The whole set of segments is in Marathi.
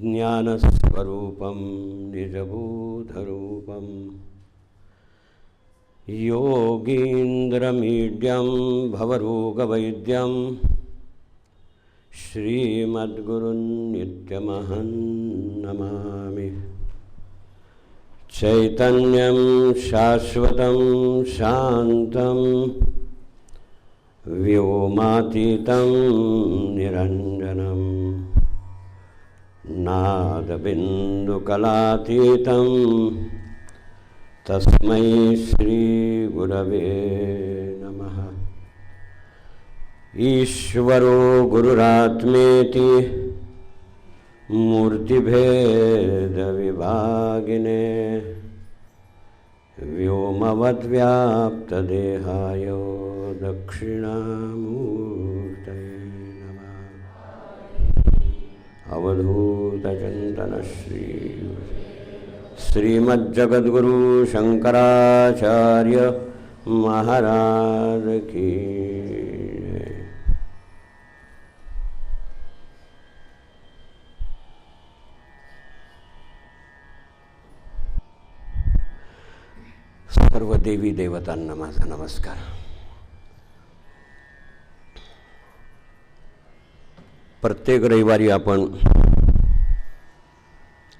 ज्ञानस्वरूपं निजबोधरूपं योगीन्द्रमीड्यं भवरोगवैद्यं श्रीमद्गुरुन्नित्यमहं नमामि चैतन्यं शाश्वतं शान्तं व्योमातीतं बिन्दुकलातीतं तस्मै श्रीगुरवे नमः ईश्वरो गुरुरात्मेति मूर्तिभेदविभागिने व्योमवद्व्याप्तदेहाय दक्षिणामूर्तये नमः अवधूतचिन्तनश्री श्रीमज्जगद्गुरु शङ्कराचार्य महाराज की सर्व देवी देवतांना माझा नमस्कार। प्रत्येक रविवारी आपण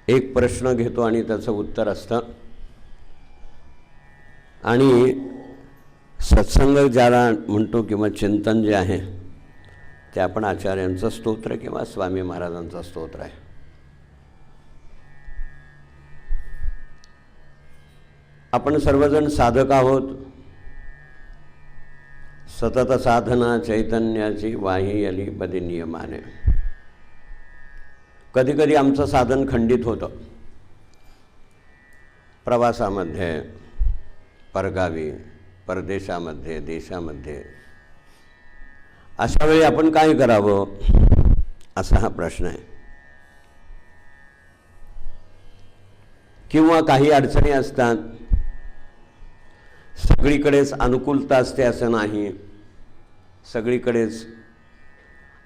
एक प्रश्न घेतो आणि त्याचं उत्तर असतं. आणि सत्संग ज्याला म्हणतो किंवा चिंतन जे आहे ते आपण आचार्यांचं स्तोत्र किंवा स्वामी महाराजांचं स्तोत्र आहे. आपण सर्वजण साधक आहोत. सतत साधना चैतन्याची वाही अली पदी नियमाने कधीकधी आमचं साधन खंडित होतं. प्रवासामध्ये परगावी परदेशामध्ये देशामध्ये अशा वेळी आपण काय करावं? असा हा प्रश्न आहे. किंवा काही अडचणी असतात सगळीकडेच अनुकूलता असते असं नाही. सगळीकडेच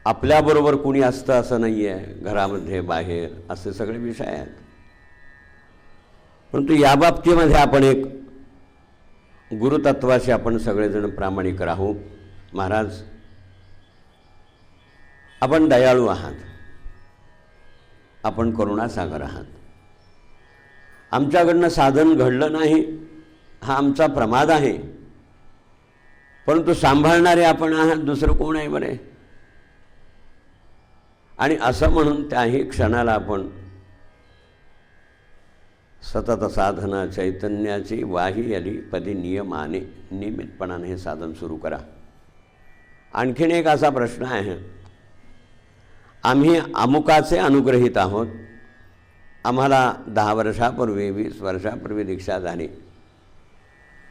आपल्याबरोबर कुणी असतं असं नाही आहे घरामध्ये बाहेर असे सगळे विषय आहेत. परंतु या बाबतीमध्ये आपण एक गुरुतत्वाशी आपण सगळेजण प्रामाणिक राहू. महाराज आपण दयाळू आहात. आपण करुणासागर आहात. आमच्याकडनं साधन घडलं नाही हा आमचा प्रमाद आहे. परंतु सांभाळणारे आपण आहात दुसरं कोण आहे बरे? आणि असं म्हणून त्याही क्षणाला आपण सतत साधना चैतन्याची वाही आली पदी नियमाने नियमितपणाने हे साधन सुरू करा. आणखीन एक असा प्रश्न आहे. आम्ही अमुकाचे अनुग्रहित आहोत. आम्हाला दहा वर्षापूर्वी वीस वर्षापूर्वी दीक्षा झाली.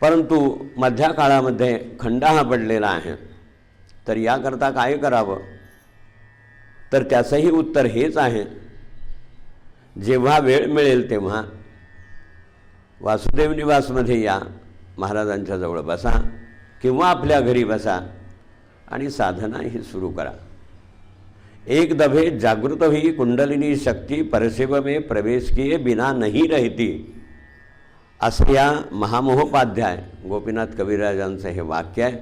परंतु मध्या काळामध्ये खंड हा पडलेला आहे. तर याकरता काय करावं? तर त्याचंही उत्तर हेच आहे. जेव्हा वेळ मिळेल तेव्हा वासुदेव निवासमध्ये या महाराजांच्या जवळ बसा किंवा आपल्या घरी बसा आणि साधना ही सुरू करा. एक दभे जागृत हुई कुंडलिनी शक्ती परशिव में प्रवेश किए बिना नहीं रहती. असं या महामहोपाध्याय गोपीनाथ कविराजांचं हे वाक्य आहे.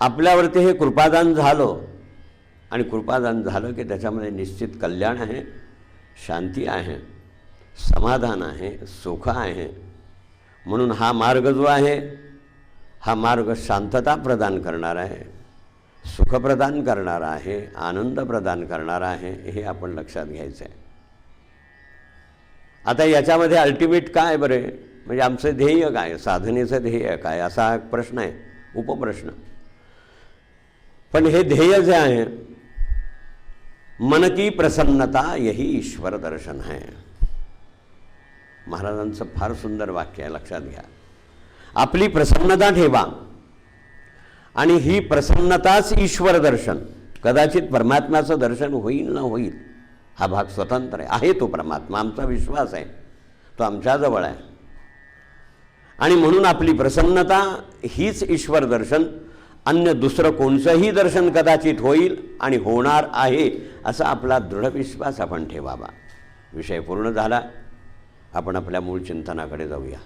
आपल्यावरती हे कृपादान झालं. आणि कृपादान झालं की त्याच्यामध्ये निश्चित कल्याण आहे शांती आहे समाधान आहे सुख आहे. म्हणून हा मार्ग जो आहे हा मार्ग शांतता प्रदान करणारा आहे सुख प्रदान करणारा आहे आनंद प्रदान करणारा आहे हे आपण लक्षात घ्यायचं आहे. आता याच्यामध्ये अल्टिमेट काय बरे? म्हणजे आमचं ध्येय काय? साधनेचं ध्येय काय? असा प्रश्न आहे उपप्रश्न. पण हे ध्येय जे आहे मन की प्रसन्नता यही ईश्वर दर्शन आहे महाराजांचं फार सुंदर वाक्य आहे लक्षात घ्या. आपली प्रसन्नता ठेवा. आणि ही प्रसन्नताच ईश्वर दर्शन. कदाचित परमात्म्याचं दर्शन होईल ना होईल हा भाग स्वतंत्र आहे. आहे तो परमात्मा आमचा विश्वास आहे. तो आमच्याजवळ आहे. आणि म्हणून आपली प्रसन्नता हीच ईश्वर दर्शन. अन्य दुसरं कोणचंही दर्शन कदाचित होईल आणि होणार आहे असा आपला दृढ विश्वास आपण ठेवावा. विषय पूर्ण झाला. आपण आपल्या मूळ चिंतनाकडे जाऊया.